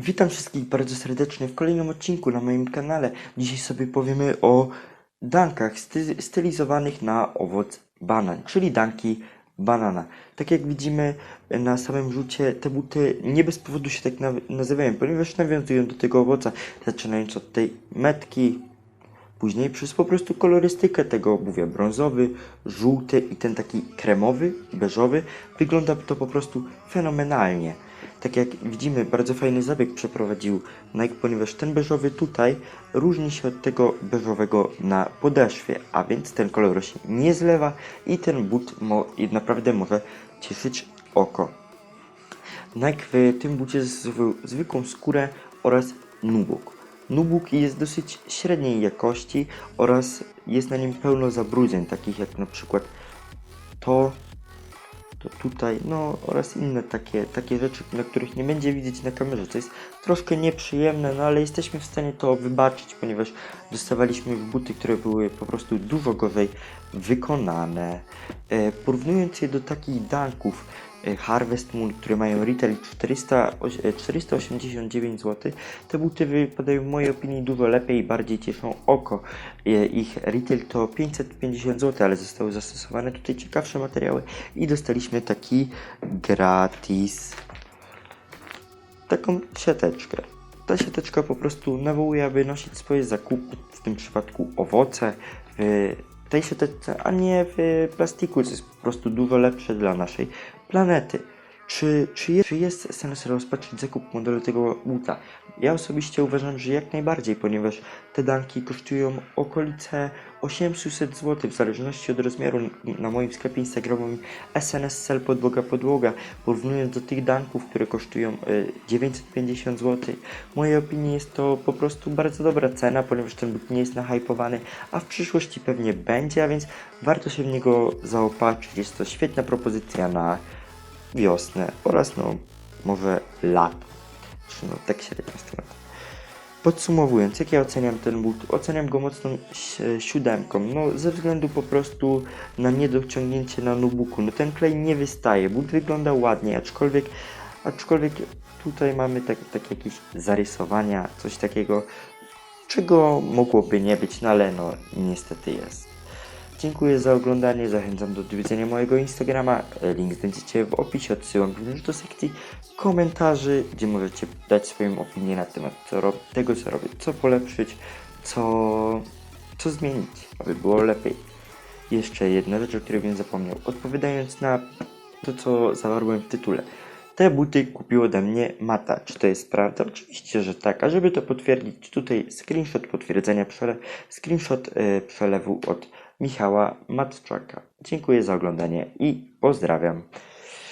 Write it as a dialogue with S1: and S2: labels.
S1: Witam wszystkich bardzo serdecznie w kolejnym odcinku na moim kanale. Dzisiaj sobie powiemy o dankach sty- stylizowanych na owoc banan, czyli danki banana. Tak jak widzimy na samym rzucie, te buty nie bez powodu się tak na- nazywają, ponieważ nawiązują do tego owoca, zaczynając od tej metki, Później przez po prostu kolorystykę tego obuwia brązowy, żółty i ten taki kremowy, beżowy wygląda to po prostu fenomenalnie. Tak jak widzimy, bardzo fajny zabieg przeprowadził Nike, ponieważ ten beżowy tutaj różni się od tego beżowego na podeszwie, a więc ten kolor się nie zlewa i ten but mo- naprawdę może cieszyć oko. Nike w tym bucie zwy, zwykłą skórę oraz nubuk. Nubuk jest dosyć średniej jakości oraz jest na nim pełno zabrudzeń, takich jak na przykład to, to tutaj, no oraz inne takie, takie rzeczy, na których nie będzie widzieć na kamerze, co jest troszkę nieprzyjemne, no ale jesteśmy w stanie to wybaczyć, ponieważ dostawaliśmy buty, które były po prostu dużo gorzej wykonane. E, porównując je do takich danków, Harvest Moon, które mają retail 400, oś- e, 489 zł. Te buty wypadają w mojej opinii dużo lepiej i bardziej cieszą oko. E, Ich retail to 550 zł, ale zostały zastosowane tutaj ciekawsze materiały i dostaliśmy taki gratis taką siateczkę. Ta siateczka po prostu nawołuje, aby nosić swoje zakupy, w tym przypadku owoce, w tej siateczce, a nie w plastiku, co jest po prostu dużo lepsze dla naszej planety. Czy, czy, jest, czy jest sens rozpatrzyć zakup modelu tego buta? Ja osobiście uważam, że jak najbardziej, ponieważ te danki kosztują okolice 800 zł w zależności od rozmiaru na moim sklepie instagramowym SNS Sell Podłoga Podłoga porównując do tych danków, które kosztują y, 950 zł. W mojej opinii jest to po prostu bardzo dobra cena, ponieważ ten but nie jest nahypowany, a w przyszłości pewnie będzie, a więc warto się w niego zaopatrzyć. Jest to świetna propozycja na wiosnę oraz no może lato. Czy no tak średnio stronę. Podsumowując, jak ja oceniam ten but? Oceniam go mocną si- siódemką, no ze względu po prostu na niedociągnięcie na nubuku. No ten klej nie wystaje, but wygląda ładnie, aczkolwiek, aczkolwiek tutaj mamy tak, tak jakieś zarysowania, coś takiego, czego mogłoby nie być, no ale no niestety jest. Dziękuję za oglądanie, zachęcam do odwiedzenia mojego Instagrama, link znajdziecie w opisie, odsyłam również do sekcji komentarzy, gdzie możecie dać swoją opinię na temat co tego, co robię, co polepszyć, co, co zmienić, aby było lepiej. Jeszcze jedna rzecz, o której bym zapomniał. Odpowiadając na to, co zawarłem w tytule. Te buty kupił ode mnie Mata. Czy to jest prawda? Oczywiście, że tak. A żeby to potwierdzić, tutaj screenshot potwierdzenia przele screenshot e, przelewu od Michała Matczaka. Dziękuję za oglądanie i pozdrawiam.